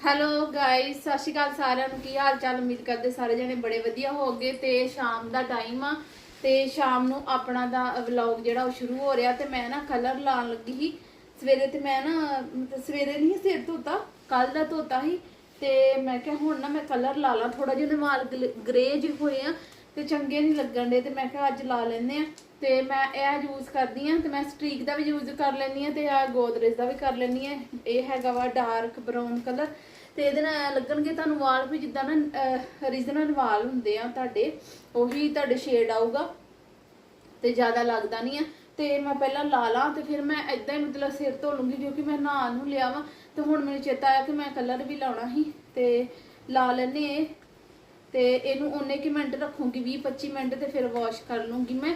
Hello guys ਸਤਿ ਸ਼੍ਰੀ ਅਕਾਲ ਸਾਰਿਆਂ ਨੂੰ। ਕੀ ਹਾਲ ਚਾਲ? ਉਮੀਦ ਕਰਦੇ ਸਾਰੇ ਜਣੇ ਬੜੇ ਵਧੀਆ ਹੋਵੋਗੇ ਤੇ ਸ਼ਾਮ ਦਾ ਟਾਈਮ ਆ। ਤੇ ਸ਼ਾਮ ਨੂੰ ਆਪਣਾ ਦਾ ਵਲੌਗ ਜਿਹੜਾ ਉਹ ਸ਼ੁਰੂ ਹੋ ਰਿਹਾ ਤੇ ਮੈਂ ਨਾ ਕਲਰ ਲਾਉਣ ਲੱਗੀ ਸੀ। ਸਵੇਰੇ ਤੇ ਮੈਂ ਨਾ, ਮਤਲਬ ਸਵੇਰੇ ਨਹੀਂ, ਸਿਰ ਧੋਤਾ ਕੱਲ ਦਾ ਧੋਤਾ ਸੀ। ਤੇ ਮੈਂ ਕਿਹਾ ਹੁਣ ਨਾ ਮੈਂ ਕਲਰ ਲਾ ਲਾਂ। ਥੋੜਾ ਜਿਹਾ ਉਹਦੇ ਵਾਲ ਗਰੇ ਜਿਹੇ ਹੋਏ ਆ। ਤੇ ਚੰਗੇ ਨਹੀਂ ਲੱਗਣ ਦੇ ਤੇ ਮੈਂ ਕਿਹਾ ਅੱਜ ਲਾ ਲੈਂਦੇ ਆ ਤੇ ਮੈਂ ਇਹ ਯੂਜ਼ ਕਰਦੀ ਆ ਤੇ ਮੈਂ ਸਟ੍ਰੀਕ ਦਾ ਵੀ ਯੂਜ਼ ਕਰ ਲੈਂਦੀ ਆ ਤੇ ਆ ਗੋਦਰੇਜ ਦਾ ਵੀ ਕਰ ਲੈਂਦੀ ਆ ਇਹ ਹੈਗਾ ਵਾ ਡਾਰਕ ਬਰਾਊਨ ਕਲਰ ਤੇ ਇਹਦੇ ਨਾਲ ਲੱਗਣਗੇ ਤੁਹਾਨੂੰ ਵਾਲ ਵੀ ਜਿੱਦਾਂ ਨਾ ਰੀਜਨਲ ਵਾਲ ਹੁੰਦੇ ਆ ਤੁਹਾਡੇ, ਉਹੀ ਤੁਹਾਡੇ ਸ਼ੇਡ ਆਊਗਾ। ਤੇ ਜ਼ਿਆਦਾ ਲੱਗਦਾ ਨਹੀਂ ਆ। ਤੇ ਮੈਂ ਪਹਿਲਾਂ ਲਾ ਲਾਂ ਤੇ ਫਿਰ ਮੈਂ ਇਦਾਂ ਹੀ ਮਤਲਬ ਸਿਰ ਧੋ ਲੂੰਗੀ ਕਿਉਂਕਿ ਮੈਂ ਨਹਾ ਨੂੰ ਲਿਆ ਵਾ। ਤੇ ਹੁਣ ਮੈਨੂੰ ਚੇਤਾ ਆਇਆ ਕਿ ਮੈਂ ਕਲਰ ਵੀ ਲਾਉਣਾ ਸੀ। ਤੇ ਲਾ ਲੈਨੇ ਤੇ ਇਹਨੂੰ ਉਹਨੇ ਕਿ ਮਿੰਟ ਰੱਖੂੰਗੀ 20 25 ਮਿੰਟ ਤੇ ਫਿਰ ਵਾਸ਼ ਕਰ ਲੂੰਗੀ ਮੈਂ।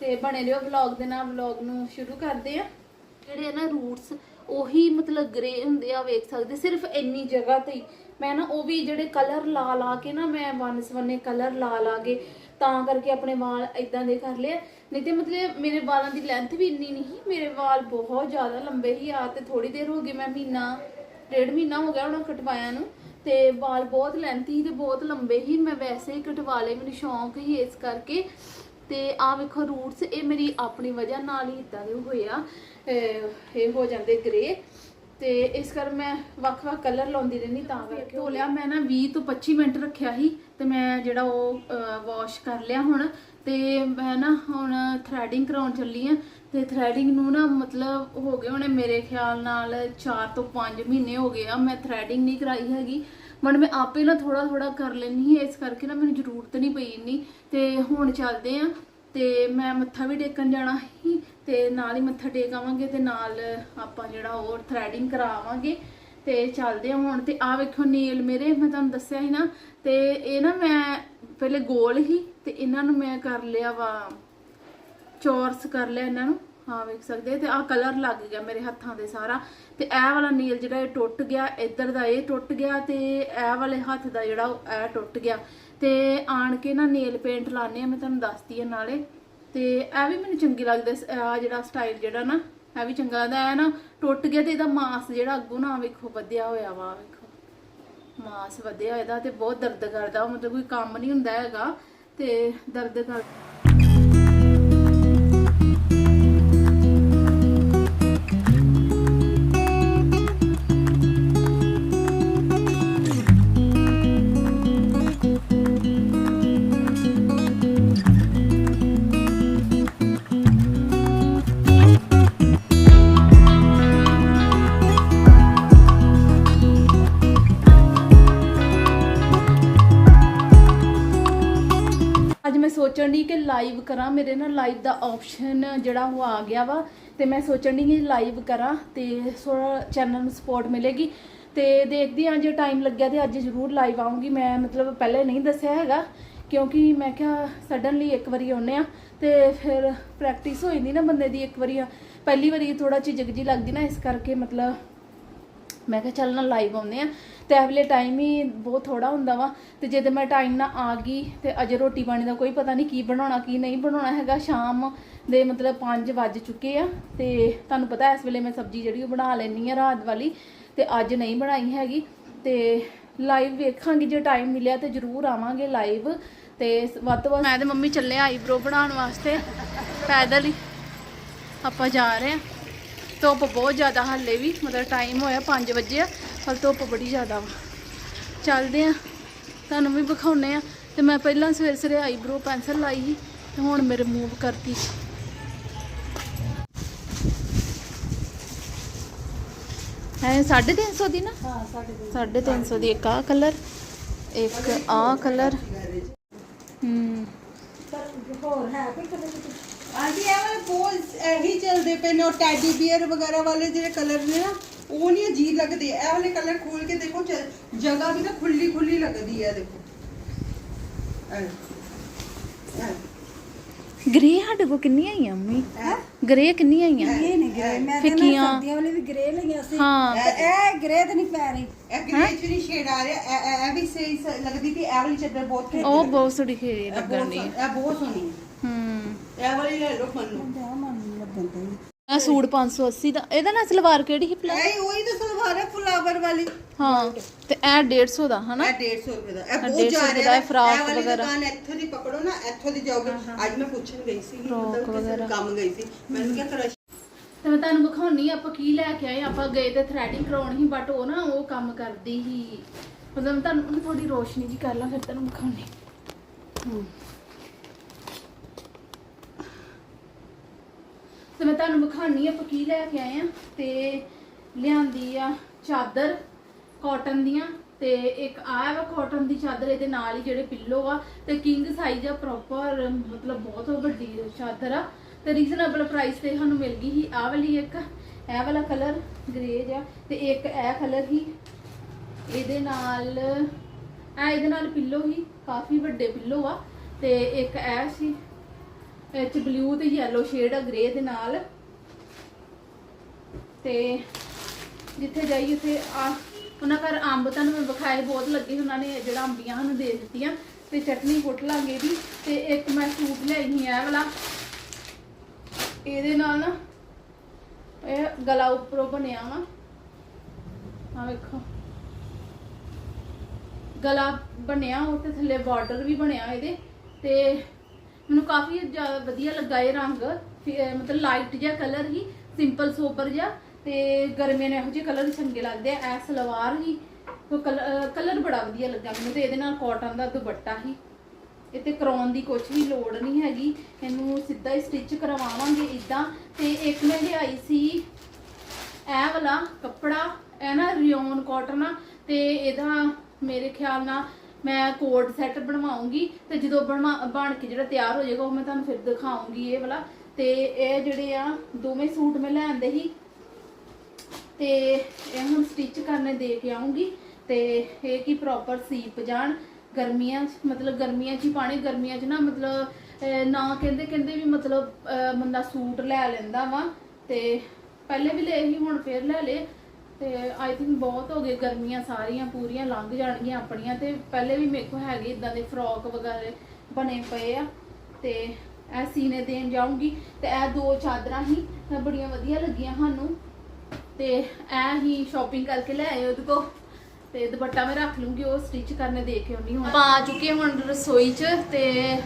ਤੇ ਬਣੇ ਰਹੋ ਵਲੌਗ ਦੇ ਨਾਲ ਵਲੌਗ ਨੂੰ ਸ਼ੁਰੂ ਕਰਦੇ ਆ ਜਿਹੜੇ ਆ ਨਾ ਰੂਟਸ ਉਹੀ ਮਤਲਬ ਗ੍ਰੇ ਹੁੰਦੇ ਆ, ਵੇਖ ਸਕਦੇ, ਸਿਰਫ ਇੰਨੀ ਜਗ੍ਹਾ ਤੇ ਹੀ। ਮੈਂ ਨਾ ਉਹ ਵੀ ਜਿਹੜੇ ਕਲਰ ਲਾ ਲਾ ਕੇ ਨਾ, ਮੈਂ ਵਨ ਸਵੰਨੇ ਕਲਰ ਲਾ ਲਾ ਕੇ ਤਾਂ ਕਰਕੇ ਆਪਣੇ ਵਾਲ ਇਦਾਂ ਦੇ ਕਰ ਲਏ ਨਹੀਂ ਤੇ ਮਤਲਬ ਮੇਰੇ ਵਾਲਾਂ ਦੀ ਲੈਂਥ ਵੀ ਇੰਨੀ ਨਹੀਂ ਸੀ, ਮੇਰੇ ਵਾਲ ਬਹੁਤ ਜ਼ਿਆਦਾ ਲੰਬੇ ਹੀ ਆ ਤੇ ਥੋੜੀ ਦੇਰ ਹੋ ਗਈ, ਮੈਂ ਮਹੀਨਾ, ਡੇਢ ਮਹੀਨਾ ਹੋ ਗਿਆ ਉਹਨਾਂ ਕਟਵਾਇਆ ਨੂੰ। ਤੇ ਵਾਲ ਬਹੁਤ ਲੈਂਥੀ ਤੇ ਬਹੁਤ ਲੰਬੇ ਸੀ ਮੈਂ ਵੈਸੇ ਹੀ ਕਟਵਾ ਲਏ ਮੈਨੂੰ ਸ਼ੌਂਕ ਹੀ ਇਸ ਕਰਕੇ। ਤੇ ਆ ਵੇਖੋ ਰੂਟਸ ਇਹ ਮੇਰੀ ਆਪਣੀ ਵਜ੍ਹਾ ਨਾਲ ਹੀ ਇਦਾਂ ਦੇ ਹੋਏ ਆ ਇਹ ਹੋ ਜਾਂਦੇ ਗ੍ਰੇ ਤੇ ਇਸ ਕਰ ਮੈਂ ਵੱਖ-ਵੱਖ ਕਲਰ ਲਾਉਂਦੀ ਰਹਿੰਦੀ ਤਾਂ ਕਰਕੇ। ਧੋ ਲਿਆ ਮੈਂ ਨਾ 20 ਤੋਂ 25 ਮਿੰਟ ਰੱਖਿਆ ਸੀ ਤੇ ਮੈਂ ਜਿਹੜਾ ਉਹ ਵਾਸ਼ ਕਰ ਲਿਆ ਹੁਣ। ਤੇ ਮੈਂ ਨਾ ਹੁਣ ਥ੍ਰੈਡਿੰਗ ਕਰਾਉਣ ਚੱਲੀ ਆ। ਤੇ ਥ੍ਰੈਡਿੰਗ ਨੂੰ ਨਾ ਮਤਲਬ ਹੋ ਗਏ ਹੋਣੇ ਮੇਰੇ ਖਿਆਲ ਨਾਲ 4 ਤੋਂ 5 ਮਹੀਨੇ ਹੋ ਗਏ ਆ। ਮੈਂ ਥ੍ਰੈਡਿੰਗ ਨਹੀਂ ਕਰਾਈ ਹੈਗੀ। ਮਨ ਮੈਂ ਆਪੇ ਨਾ ਥੋੜਾ ਥੋੜਾ ਕਰ ਲੈਣੀ ਹੈ ਇਸ ਕਰਕੇ ਨਾ ਮੈਨੂੰ ਜ਼ਰੂਰਤ ਨਹੀਂ ਪਈ ਇੰਨੀ। ਤੇ ਹੁਣ ਚੱਲਦੇ ਆ। ਤੇ ਮੈਂ ਮੱਥਾ ਵੀ ਟੇਕਣ ਜਾਣਾ ਸੀ ਤੇ ਨਾਲ ਹੀ ਮੱਥਾ ਟੇਕ ਆਵਾਂਗੇ ਤੇ ਨਾਲ ਆਪਾਂ ਜਿਹੜਾ ਹੋਰ ਥ੍ਰੈਡਿੰਗ ਕਰਾਵਾਂਗੇ ਤੇ ਚੱਲਦੇ ਹਾਂ ਹੁਣ ਤੇ ਆ ਵੇਖੋ ਨੀਲ ਮੇਰੇ, ਮੈਂ ਤੁਹਾਨੂੰ ਦੱਸਿਆ ਸੀ ਨਾ, ਤੇ ਇਹ ਨਾ ਮੈਂ ਪਹਿਲੇ ਗੋਲ ਹੀ ਤੇ ਇਹਨਾਂ ਨੂੰ ਮੈਂ ਕਰ ਲਿਆ ਵਾ, ਚੌਰਸ ਕਰ ਲਿਆ ਇਹਨਾਂ ਨੂੰ ਹਾਂ ਵੇਖ ਸਕਦੇ ਤੇ ਆਹ ਕਲਰ ਲੱਗ ਗਿਆ ਮੇਰੇ ਹੱਥਾਂ ਦੇ ਸਾਰਾ ਤੇ ਇਹ ਵਾਲਾ ਨੀਲ ਜਿਹੜਾ ਇਹ ਟੁੱਟ ਗਿਆ, ਇੱਧਰ ਦਾ ਇਹ ਟੁੱਟ ਗਿਆ ਤੇ ਇਹ ਵਾਲੇ ਹੱਥ ਦਾ ਜਿਹੜਾ ਉਹ ਇਹ ਟੁੱਟ ਗਿਆ। ਤੇ ਆਣ ਕੇ ਨਾ ਨੇਲ ਪੇਂਟ ਲਾਣੇ ਆ, ਮੈਂ ਤੁਹਾਨੂੰ ਦੱਸਦੀ ਆ ਨਾਲੇ। ਤੇ ਇਹ ਵੀ ਮੈਨੂੰ ਚੰਗੀ ਲੱਗਦਾ ਆ ਜਿਹੜਾ ਸਟਾਈਲ ਜਿਹੜਾ ਨਾ, ਇਹ ਵੀ ਚੰਗਾ ਲੱਗਦਾ। ਹੈ ਨਾ ਟੁੱਟ ਗਿਆ ਤੇ ਇਹਦਾ ਮਾਸ ਜਿਹੜਾ ਅੱਗੋਂ ਨਾ ਵੇਖੋ, ਵਧਿਆ ਹੋਇਆ ਵਾ, ਵੇਖੋ। ਮਾਸ ਵਧਿਆ ਇਹਦਾ ਤੇ ਬਹੁਤ ਦਰਦ ਕਰਦਾ ਮਤਲਬ ਕੋਈ ਕੰਮ ਨਹੀਂ ਹੁੰਦਾ ਹੈਗਾ। ਤੇ ਦਰਦ ਕਰ ਅੱਜ ਮੈਂ ਸੋਚਣ ਦੀ ਕਿ ਲਾਈਵ ਕਰਾਂ, ਮੇਰੇ ਨਾਲ ਲਾਈਵ ਦਾ ਆਪਸ਼ਨ ਜਿਹੜਾ ਉਹ ਆ ਗਿਆ ਵਾ, ਤੇ ਮੈਂ ਸੋਚਣ ਦੀ ਕਿ ਲਾਈਵ ਕਰਾਂ, ਤੇ ਥੋੜਾ ਚੈਨਲ ਨੂੰ ਸਪੋਰਟ ਮਿਲੇਗੀ। ਤੇ ਦੇਖਦੀ ਹਾਂ ਜੇ ਟਾਈਮ ਲੱਗਿਆ ਤੇ ਅੱਜ ਜ਼ਰੂਰ ਲਾਈਵ ਆਉਂਗੀ ਮੈਂ ਮਤਲਬ ਪਹਿਲੇ ਨਹੀਂ ਦੱਸਿਆ ਹੈਗਾ, ਕਿਉਂਕਿ ਮੈਂ ਕਿਹਾ ਸਡਨਲੀ ਇੱਕ ਵਾਰੀ ਆਉਨੇ ਆ, ਤੇ ਫਿਰ ਪ੍ਰੈਕਟਿਸ ਹੋ ਜਾਂਦੀ ਨਾ ਬੰਦੇ ਦੀ ਇੱਕ ਵਾਰੀ। ਪਹਿਲੀ ਵਾਰੀ ਥੋੜਾ ਝਿਜਕ ਜੀ ਲੱਗਦੀ ਨਾ, ਇਸ ਕਰਕੇ ਮਤਲਬ ਮੈਂ ਕਿਹਾ ਚੱਲ ਨਾ ਲਾਈਵ ਆਉਂਦੇ ਆ ਤੇ ਇਹ ਵੇਲੇ ਟਾਈਮ ਹੀ ਬਹੁਤ ਥੋੜਾ ਹੁੰਦਾ ਵਾ। ਤੇ ਜੇ ਤੇ ਮੈਂ ਟਾਈਮ ਨਾਲ ਆ ਗਈ ਤੇ ਅਜੇ ਰੋਟੀ ਪਾਣੀ ਦਾ ਕੋਈ ਪਤਾ ਨਹੀਂ ਕੀ ਬਣਾਉਣਾ, ਕੀ ਨਹੀਂ ਬਣਾਉਣਾ ਹੈਗਾ। ਸ਼ਾਮ ਦੇ ਮਤਲਬ 5 ਵੱਜ ਚੁੱਕੇ ਆ ਤੇ ਤੁਹਾਨੂੰ ਪਤਾ ਇਸ ਵੇਲੇ ਮੈਂ ਸਬਜ਼ੀ ਜਿਹੜੀ ਉਹ ਬਣਾ ਲੈਣੀ ਆ ਰਾਤ ਵਾਲੀ ਤੇ ਅੱਜ ਨਹੀਂ ਬਣਾਈ ਹੈਗੀ। ਤੇ ਲਾਈਵ ਵੇਖਾਂਗੇ ਜੇ ਟਾਈਮ ਮਿਲਿਆ ਤੇ ਜ਼ਰੂਰ ਆਵਾਂਗੇ ਲਾਈਵ ਤੇ ਵੱਧ ਤੋਂ ਵੱਧ ਮੈਂ ਤੇ ਮੰਮੀ ਚੱਲੇ ਆਈਬ੍ਰੋ ਬਣਾਉਣ ਵਾਸਤੇ। ਪੈਦਲ ਹੀ ਆਪਾਂ ਜਾ ਰਹੇ ਆ। ਧੁੱਪ ਬਹੁਤ ਜ਼ਿਆਦਾ ਹਾਲੇ ਵੀ, ਮਤਲਬ ਟਾਈਮ ਹੋਇਆ 5 ਵਜੇ ਆ, ਪਰ ਧੁੱਪ ਬੜੀ ਜ਼ਿਆਦਾ ਵਾ। ਚੱਲਦੇ ਆ, ਤੁਹਾਨੂੰ ਵੀ ਵਿਖਾਉਨੇ ਆ। ਤੇ ਮੈਂ ਪਹਿਲਾਂ ਸਵੇਰੇ ਸਵੇਰੇ ਆਈਬ੍ਰੋ ਪੈਨਸਲ ਲਾਈ ਸੀ, ਤੇ ਹੁਣ ਮੈਂ ਰਿਮੂਵ ਕਰਤੀ। ਹੈ 350 ਦੀ ਨਾ? ਹਾਂ ਸਾਡੇ 350 ਦੀ, ਇੱਕ ਆ ਕਲਰ ਇੱਕ ਆ ਕਲਰ ਹੂੰ। ਹੋਰ ਹੈ ਕੋਈ? ਕਲਰ ਆਂਟੀ ਇਹ ਵਾਲੇ ਬਹੁਤ ਇਹੀ ਚੱਲਦੇ ਪਏ ਨੇ ਉਹ ਟੈਡੀ ਬੀਅਰ ਵਗੈਰਾ ਵਾਲੇ ਜਿਹੜੇ ਕਲਰ ਨੇ ਨਾ ਉਹ ਨਹੀਂ ਅਜੀਬ ਲੱਗਦੇ। ਇਹ ਵਾਲੇ ਕਲਰ ਖੋਲ ਕੇ ਦੇਖੋ ਚ- ਜਗ੍ਹਾ ਵੀ ਨਾ ਖੁੱਲੀ ਖੁੱਲੀ ਲੱਗਦੀ ਹੈ ਦੇਖੋ। ਐ ਗ੍ਰੇ ਸਾਡੇ ਕੋ ਕਿੰਨੀਆਂ ਆਈਆਂ ਮੰਮੀ? ਗ੍ਰੇ ਕਿੰਨੀਆਂ ਆਈਆਂ? ਇਹ ਨਹੀਂ ਗ੍ਰੇ ਮੈਂ ਤਾਂ ਨਾ ਫਿੱਕੀਆਂ। ਸਰਦੀਆਂ ਵਾਲੇ ਵੀ ਗ੍ਰੇ ਲਈਆਂ ਸੀ। ਹਾਂ। ਤੇ ਇਹ ਗ੍ਰੇ ਤੇ ਨਹੀਂ ਪੈ ਰਹੀ। ਇਹ ਗ੍ਰੇ ਚ ਨਹੀਂ ਸ਼ੇਡ ਆ ਰਿਹਾ। ਇਹ- ਇਹ- ਇਹ ਵੀ ਸਹੀ ਸ- ਲੱਗਦੀ ਤੇ ਇਹ ਵਾਲੀ ਚੱਦਰ ਬਹੁਤ ਉਹ। ਬਹੁਤ ਸੋਹਣੀ ਖੇਰੀ ਇਹ ਲੱਗਣ ਬਹੁਤ ਦੀ ਸੋਹਣੀ- ਇਹ ਬਹੁਤ ਸੋਹਣੀ। ਹੈ ਹੂੰ ਇਹ ਵਾਲੀ ਲੈ ਲਓ ਮੰਨ। ਆ ਸੂਟ 580 ਦਾ। ਇਹਦਾ ਨਾ ਸਲਵਾਰ ਕਿਹੜੀ ਸੀ ਭਲਾ ਇਹ ਉਹੀ ਤਾਂ ਸਲਵਾਰ ਸਾਰੇ ਫਲਾਵਰ ਵਾਲੀ। ਹਾਂ ਤੇ ਇਹ 150 ਦਾ ਹਨਾ? ਇਹ 150 ਰੁਪਏ ਦਾ। ਇਹ ਬਹੁਤ 150 ਜਾ ਰੁਪਏ ਰਿਹਾ ਦਾ ਇਹ ਫਰਾਕ ਇਹ ਵਾਲੀ ਵਗੈਰਾ। ਦੁਕਾਨ ਇੱਥੋਂ ਦੀ ਪਕੜੋ ਨਾ ਇੱਥੋਂ ਦੀ ਜਾਓਗੇ। ਅੱਜ ਮੈਂ ਪੁੱਛਣ ਗਈ ਸੀ ਫਰਾਕ ਮਤਲਬ ਕਿਸੇ ਵਗੈਰਾ। ਕੰਮ ਗਈ ਸੀ। ਮੈਨੂੰ ਕਿਹਾ ਕਰਸ਼ ਤੇ ਮੈਂ ਤੁਹਾਨੂੰ ਵਿਖਾਉਣੀ ਆਪਾਂ ਕੀ ਲੈ ਕੇ ਆਏ ਆਪਾਂ ਗਏ ਤੇ ਥ੍ਰੈਡਿੰਗ ਕਰਾਉਣ ਸੀ ਬਟ ਉਹ ਨਾ ਉਹ ਕੰਮ ਕਰਦੀ ਸੀ। ਮਤਲਬ ਮੈਂ ਤੁਹਾਨੂੰ ਥੋੜੀ ਰੋਸ਼ਨੀ ਜੀ ਕਰ ਲਾਂ ਫਿਰ ਤੁਹਾਨੂੰ ਵਿਖਾਉਣੀ। ਤੇ ਮੈਂ ਤੁਹਾਨੂੰ ਵਿਖਾਉਣੀ ਆਪਾਂ ਕੀ ਲੈ ਕੇ ਆਏ ਆ ਤੇ ਲਿਆਂਦੀ ਆ ਚਾਦਰ ਕਾਟਨ ਦੀਆਂ ਤੇ ਇੱਕ ਆ ਵਾ ਕਾਟਨ ਦੀ ਚਾਦਰ, ਇਹਦੇ ਨਾਲ ਹੀ ਜਿਹੜੇ ਪਿੱਲੋ ਆ ਤੇ ਕਿੰਗ ਸਾਈਜ਼ ਆ ਪ੍ਰੋਪਰ ਮਤਲਬ ਬਹੁਤ ਵੱਡੀ ਚਾਦਰ ਆ ਤੇ ਰੀਜ਼ਨੇਬਲ ਪ੍ਰਾਈਸ ਤੇ ਸਾਨੂੰ ਮਿਲ ਗਈ ਸੀ। ਆਹ ਵਾਲੀ ਇੱਕ, ਇਹ ਵਾਲਾ ਕਲਰ ਗ੍ਰੇਜ ਆ ਤੇ ਇੱਕ ਇਹ ਕਲਰ ਹੀ ਇਹਦੇ ਨਾਲ, ਇਹ ਇਹਦੇ ਨਾਲ ਪਿੱਲੋ ਹੀ ਕਾਫੀ ਵੱਡੇ ਪਿੱਲੋ ਆ ਤੇ ਇੱਕ ਇਹ ਸੀ। ਇਹ ਚ ਬਲੂ ਤੇ ਯੈਲੋ ਸ਼ੇਡ ਆ ਗ੍ਰੇ ਦੇ ਨਾਲ। ਤੇ ਜਿੱਥੇ ਜਾਈ ਉੱਥੇ ਆ, ਉਹਨਾਂ ਘਰ ਅੰਬ ਤੁਹਾਨੂੰ ਮੈਂ ਵਿਖਾਏ, ਬਹੁਤ ਲੱਗੇ ਉਹਨਾਂ ਨੇ ਜਿਹੜਾ ਅੰਬੀਆਂ ਸਾਨੂੰ ਦੇ ਦਿੱਤੀਆਂ। ਤੇ ਚਟਨੀ ਕੁੱਟ ਲਾਂਗੇ ਦੀ ਤੇ ਇੱਕ ਮੈਂ ਸੂਟ ਲਿਆਈ ਸੀ ਵਾਲਾ। ਇਹਦੇ ਨਾਲ ਨਾ ਇਹ ਗਲਾ ਉੱਪਰੋਂ ਬਣਿਆ ਵਾ। ਆ ਵੇਖੋ। ਗਲਾ ਬਣਿਆ, ਉਹ ਤੇ ਥੱਲੇ ਬਾਰਡਰ ਵੀ ਬਣਿਆ ਇਹਦੇ। ਤੇ ਮੈਨੂੰ ਕਾਫੀ ਜ਼ਿਆਦਾ ਵਧੀਆ ਲੱਗਾ ਇਹ ਰੰਗ। ਫਿਰ, ਅਹ ਮਤਲਬ ਲਾਈਟ ਜਿਹਾ ਕਲਰ ਹੀ ਸਿੰਪਲ ਸੋਬਰ ਜਿਹਾ ਤੇ ਗਰਮੀਆਂ ਨੂੰ ਇਹੋ ਜਿਹੇ ਕਲਰ ਚੰਗੇ ਲੱਗਦੇ ਆ ਐ ਸਲਵਾਰ ਹੀ ਕਲਰ ਬੜਾ ਵਧੀਆ ਲੱਗਾ ਮੈਨੂੰ ਤੇ ਇਹਦੇ ਨਾਲ ਕਾਟਨ ਦਾ ਦੁਪੱਟਾ ਹੀ। ਇਹ ਤੇ ਕਰਾਉਣ ਦੀ ਕੁਝ ਵੀ ਲੋੜ ਨਹੀਂ ਹੈਗੀ ਇਹਨੂੰ ਸਿੱਧਾ ਹੀ ਸਟਿਚ ਕਰਵਾਵਾਂਗੇ ਇਦਾਂ ਤੇ ਇੱਕ ਮੈਂ ਲਿਆਈ ਸੀ ਇਹ ਵਾਲਾ ਕੱਪੜਾ ਇਹ ਨਾ ਰਿਓਨ ਕਾਟਨ ਆ ਤੇ ਇਹਦਾ ਮੇਰੇ ਖਿਆਲ ਨਾਲ ਮੈਂ ਕੋਟ ਸੈੱਟ ਬਣਵਾਉਂਗੀ ਤੇ ਜਦੋਂ ਬਣਵਾ ਬਣ ਕੇ ਜਿਹੜਾ ਤਿਆਰ ਹੋ ਜਾਏਗਾ ਉਹ ਮੈਂ ਤੁਹਾਨੂੰ ਫਿਰ ਦਿਖਾਉਂਗੀ ਇਹ ਵਾਲਾ। ਤੇ ਇਹ ਜਿਹੜੇ ਆ ਦੋਵੇਂ ਸੂਟ ਮੈਂ ਲੈ ਲੈਂਦੇ ਸੀ। ਤੇ ਇਹ ਹੁਣ ਸਟਿਚ ਕਰਨੇ ਦੇ ਕੇ ਆਉਂਗੀ। ਤੇ ਇਹ ਕੀ ਪ੍ਰੋਪਰ ਸੀਪ ਜਾਣ। ਗਰਮੀਆਂ 'ਚ ਮਤਲਬ ਗਰਮੀਆਂ 'ਚ ਹੀ ਪਾਣੇ ਗਰਮੀਆਂ 'ਚ ਨਾ ਮਤਲਬ ਅਹ, ਨਾ ਕਹਿੰਦੇ ਕਹਿੰਦੇ ਵੀ ਮਤਲਬ ਅਹ, ਬੰਦਾ ਸੂਟ ਲੈ ਲੈਂਦਾ ਵਾ। ਤੇ ਪਹਿਲੇ ਵੀ ਲਏ ਸੀ ਹੁਣ ਫੇਰ ਲੈ ਲਏ। ਤੇ ਆਈ ਥਿੰਕ ਬਹੁਤ ਹੋ ਗਏ ਗਰਮੀਆਂ ਸਾਰੀਆਂ ਪੂਰੀਆਂ ਲੰਘ ਜਾਣਗੀਆਂ ਆਪਣੀਆਂ ਤੇ ਪਹਿਲੇ ਵੀ ਮੇਰੇ ਕੋਲ ਹੈਗੇ ਇਦਾਂ ਦੇ ਫਰੋਕ ਵਗੈਰਾ ਬਣੇ ਪਏ ਆ ਤੇ ਇਹ ਸੀਨੇ ਦੇਣ ਜਾਊਂਗੀ ਤੇ ਇਹ ਦੋ ਚਾਦਰਾਂ ਹੀ ਇਹ ਬੜੀਆਂ ਵਧੀਆ ਲੱਗੀਆਂ ਸਾਨੂੰ ਤੇ ਐ ਹੀ ਸ਼ਾਪਿੰਗ ਕਰਕੇ ਲੈ ਆਏ ਉਹਦੇ ਕੋ ਤੇ ਦੁਪੱਟਾ ਮੈਂ ਰੱਖ ਲੂੰਗੀ ਉਹ ਸਟਿਚ ਕਰਨੇ ਦੇ ਕੇ ਆਉਣੀ ਹੁਣ ਆ ਚੁੱਕੇ ਹੁਣ ਰਸੋਈ 'ਚ ਤੇ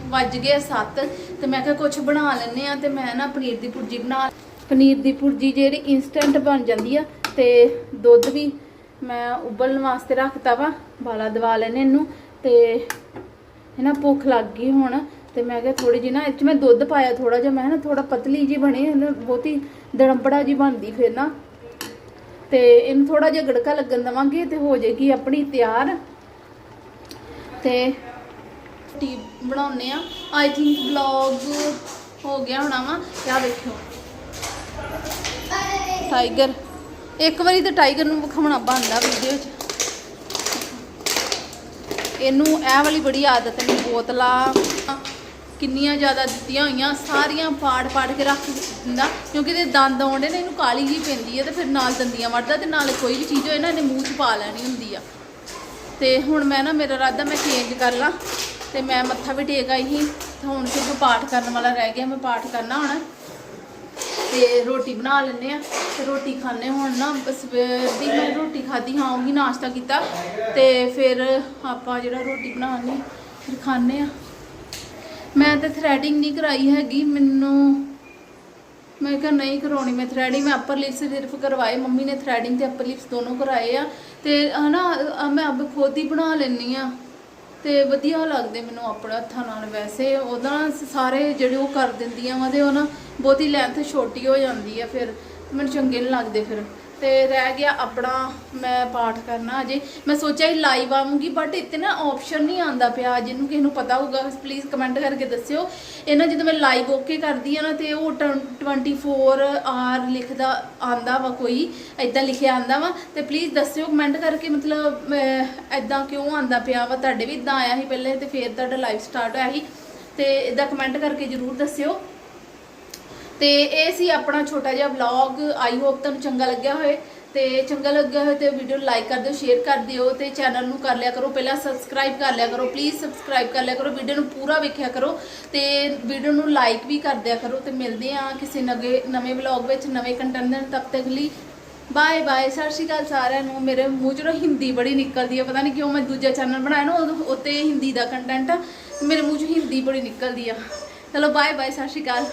ਵੱਜ ਗਏ 7 ਤੇ ਮੈਂ ਕਿਹਾ ਕੁਝ ਬਣਾ ਲੈਣੇ ਆ ਤੇ ਮੈਂ ਨਾ ਪਨੀਰ ਦੀ ਭੁਰਜੀ ਬਣਾ ਪਨੀਰ ਦੀ ਭੁਰਜੀ ਜਿਹੜੀ ਇਨਸਟੈਂਟ ਬਣ ਜਾਂਦੀ ਆ ਤੇ ਦੁੱਧ ਵੀ ਮੈਂ ਉਬਲਣ ਵਾਸਤੇ ਰੱਖਤਾ ਵਾ ਬਾਲਾ ਦਵਾ ਲੈਣੇ ਇਹਨੂੰ ਤੇ ਹੈ ਨਾ ਭੁੱਖ ਲੱਗ ਗਈ ਹੁਣ ਤੇ ਮੈਂ ਕਿਹਾ ਥੋੜੀ ਜਿਹੀ ਨਾ ਇਹ 'ਚ ਮੈਂ ਦੁੱਧ ਪਾਇਆ ਥੋੜਾ ਜਿਹਾ, ਮੈਂ ਕਿਹਾ ਨਾ ਥੋੜਾ ਪਤਲੀ ਜੀ ਬਣੇ ਇਹਨੂੰ ਬਹੁਤੀ ਦੜੰਬੜਾ ਜੀ ਬਣਦੀ ਫਿਰ ਨਾ। ਤੇ ਇਹਨੂੰ ਥੋੜਾ ਜਿਹਾ ਗੜਕਾ ਲੱਗਣ ਦਵਾਂਗੇ ਤੇ ਹੋ ਜਾਏਗੀ ਆਪਣੀ ਤਿਆਰ। ਤੇ ਟੀ ਬਣਾਉਨੇ ਆ। ਆਈ ਥਿੰਕ ਵਲੌਗ ਹੋ ਗਿਆ ਹੋਣਾ ਵਾ ਕਿਆ ਵੇਖਿਓ। ਟਾਈਗਰ ਇੱਕ ਵਾਰੀ ਤਾਂ ਟਾਈਗਰ ਨੂੰ ਵਿਖਾਉਣਾ ਬਣਦਾ ਵੀਡੀਓ 'ਚ। ਇਹਨੂੰ ਇਹ ਵਾਲੀ ਬੜੀ ਆਦਤ ਹੈ ਬੋਤਲਾਂ ਕਿੰਨੀਆਂ ਜ਼ਿਆਦਾ ਦਿੱਤੀਆਂ ਹੋਈਆਂ, ਸਾਰੀਆਂ ਪਾੜ ਪਾੜ ਕੇ ਰੱਖ ਦਿੰਦਾ, ਕਿਉਂਕਿ ਇਹਦੇ ਦੰਦ ਆਉਂਦੇ ਨੇ, ਇਹਨੂੰ ਕਾਲੀ ਜੀ ਪੈਂਦੀ ਹੈ ਤੇ ਫਿਰ ਨਾਲ ਦੰਦੀਆਂ ਵੜਦਾ ਤੇ ਨਾਲ ਕੋਈ ਵੀ ਚੀਜ਼ ਹੋਏ ਨਾ, ਇਹਨੇ ਮੂੰਹ 'ਚ ਪਾ ਲੈਣੀ ਹੁੰਦੀ ਆ। ਤੇ ਹੁਣ ਮੈਂ ਨਾ, ਮੇਰਾ ਰਾਦਾ ਮੈਂ ਚੇਂਜ ਕਰ ਲਾਂ, ਤੇ ਮੈਂ ਮੱਥਾ ਵੀ ਟੇਕ ਆਈ ਸੀ, ਤੇ ਹੁਣ ਸਿਰਫ ਪਾਠ ਕਰਨ ਵਾਲਾ ਰਹਿ ਗਿਆ, ਮੈਂ ਪਾਠ ਕਰਨਾ ਹੁਣ। ਤੇ ਰੋਟੀ ਬਣਾ ਲੈਂਦੇ ਆ। ਤੇ ਰੋਟੀ ਖਾਣੇ ਹੁਣ ਨਾ ਸਵੇਰ ਦੀ ਮੈਂ ਰੋਟੀ ਖਾਧੀ, ਹਾਂ ਉਹੀ ਨਾਸ਼ਤਾ ਕੀਤਾ। ਤੇ ਫਿਰ ਆਪਾਂ ਜਿਹੜਾ ਰੋਟੀ ਬਣਾਉਣੀ ਫਿਰ ਖਾਣੇ ਆ। ਮੈਂ ਤਾਂ ਥ੍ਰੈਡਿੰਗ ਨਹੀਂ ਕਰਾਈ ਹੈਗੀ, ਮੈਨੂੰ ਮੈਂ ਕਿਹਾ ਨਹੀਂ ਕਰਾਉਣੀ ਮੈਂ ਥ੍ਰੈਡਿੰਗ ਮੈਂ ਅਪਰ ਲਿਪਸ ਸਿਰਫ ਕਰਵਾਏ, ਮੰਮੀ ਨੇ ਥ੍ਰੈਡਿੰਗ ਤੇ ਅਪਰ ਲਿਪਸ ਦੋਨੋਂ ਕਰਾਏ ਆ। ਤੇ ਹਨਾ ਅਹ ਮੈਂ ਅਬ ਖੁਦ ਹੀ ਬਣਾ ਲੈਣੀ ਆ। ਤੇ ਵਧੀਆ ਲੱਗਦੇ ਮੈਨੂੰ ਆਪਣੇ ਹੱਥਾਂ ਨਾਲ ਵੈਸੇ। ਉਹਦਾ ਸਾਰੇ ਜਿਹੜੇ ਉਹ ਕਰ ਦਿੰਦੀਆਂ ਵਾ ਤੇ ਉਹ ਨਾ ਬਹੁਤੀ ਲੈਂਥ ਛੋਟੀ ਹੋ ਜਾਂਦੀ ਆ ਫਿਰ। ਮੈਨੂੰ ਚੰਗੇ ਨਹੀਂ ਲੱਗਦੇ ਫਿਰ। ਤੇ ਰਹਿ ਗਿਆ ਆਪਣਾ, ਮੈਂ ਪਾਠ ਕਰਨਾ ਅਜੇ। ਮੈਂ ਸੋਚਿਆ ਹੀ ਲਾਈਵ ਆਉਂਗੀ ਬਟ ਇੱਥੇ ਨਾ ਆਪਸ਼ਨ ਨਹੀਂ ਆਂਦਾ ਪਿਆ। ਜਿਹਨੂੰ ਕਿਸੇ ਨੂੰ ਪਤਾ ਹੋਊਗਾ ਪਲੀਜ਼ ਕਮੈਂਟ ਕਰਕੇ ਦੱਸਿਓ। ਇਹ ਨਾ ਜਦੋਂ ਮੈਂ ਲਾਈਵ ਓਕੇ ਕਰਦੀ ਆ ਨਾ, ਤੇ ਉਹ 24 ਆਰ ਲਿਖਦਾ ਆਂਦਾ ਵਾ ਕੋਈ ਐਦਾਂ ਲਿਖਿਆ ਆਂਦਾ ਵਾ। ਤੇ ਪਲੀਜ਼ ਦੱਸਿਓ ਕਮੈਂਟ ਕਰਕੇ ਮਤਲਬ ਐਦਾਂ ਕਿਉਂ ਆਂਦਾ ਪਿਆ ਵਾ? ਤੁਹਾਡੇ ਵੀ ਇਦਾਂ ਆਇਆ ਸੀ ਪਹਿਲੇ, ਤੇ ਫੇਰ ਤੁਹਾਡਾ ਲਾਈਵ ਸਟਾਰਟ ਹੋਇਆ ਸੀ। ਤੇ ਇਦਾਂ ਕਮੈਂਟ ਕਰਕੇ ਜਰੂਰ ਦੱਸਿਓ। ਤੇ ਇਹ ਸੀ ਆਪਣਾ ਛੋਟਾ ਜਿਹਾ ਵਲੌਗ ਆਈ ਹੋਪ ਤੁਹਾਨੂੰ ਚੰਗਾ ਲੱਗਿਆ ਹੋਵੇ ਤੇ ਚੰਗਾ ਲੱਗਿਆ ਹੋਵੇ ਤੇ ਵੀਡੀਓ ਲਾਈਕ ਕਰ ਦਿਓ ਸ਼ੇਅਰ ਕਰ ਦਿਓ ਤੇ ਚੈਨਲ ਨੂੰ ਕਰ ਲਿਆ ਕਰੋ। ਪਹਿਲਾਂ ਸਬਸਕ੍ਰਾਈਬ ਕਰ ਲਿਆ ਕਰੋ ਪਲੀਜ਼ ਸਬਸਕ੍ਰਾਈਬ ਕਰ ਲਿਆ ਕਰੋ। ਵੀਡੀਓ ਨੂੰ ਪੂਰਾ ਵੇਖਿਆ ਕਰੋ ਤੇ ਵੀਡੀਓ ਨੂੰ ਲਾਈਕ ਵੀ ਕਰ ਦਿਆ ਕਰੋ ਤੇ ਮਿਲਦੇ ਆ ਕਿਸੇ ਨਵੇਂ ਨਵੇਂ ਵਲੌਗ ਵਿੱਚ, ਨਵੇਂ ਕੰਟੈਂਟ ਤੱਕ ਤੱਕ ਲਈ। ਬਾਏ ਬਾਏ ਸਤਿ ਸ਼੍ਰੀ ਅਕਾਲ ਸਾਰਿਆਂ ਨੂੰ। ਮੇਰੇ ਮੂੰਹ ਚੋਂ ਨਾ ਹਿੰਦੀ ਬੜੀ ਨਿਕਲਦੀ ਹੈ ਪਤਾ ਨਹੀਂ ਕਿਉਂ ਮੈਂ ਦੂਜਾ ਚੈਨਲ ਬਣਾਇਆ ਨਾ, ਉਦੋਂ- ਉੱਤੇ ਹਿੰਦੀ ਦਾ ਕੰਟੈਂਟ ਮੇਰੇ ਮੂੰਹ ਚੋਂ ਹਿੰਦੀ ਬੜੀ ਨਿਕਲਦੀ ਆ। ਚਲੋ ਬਾਏ ਬਾਏ ਸਤਿ ਸ਼੍ਰੀ ਅਕਾਲ।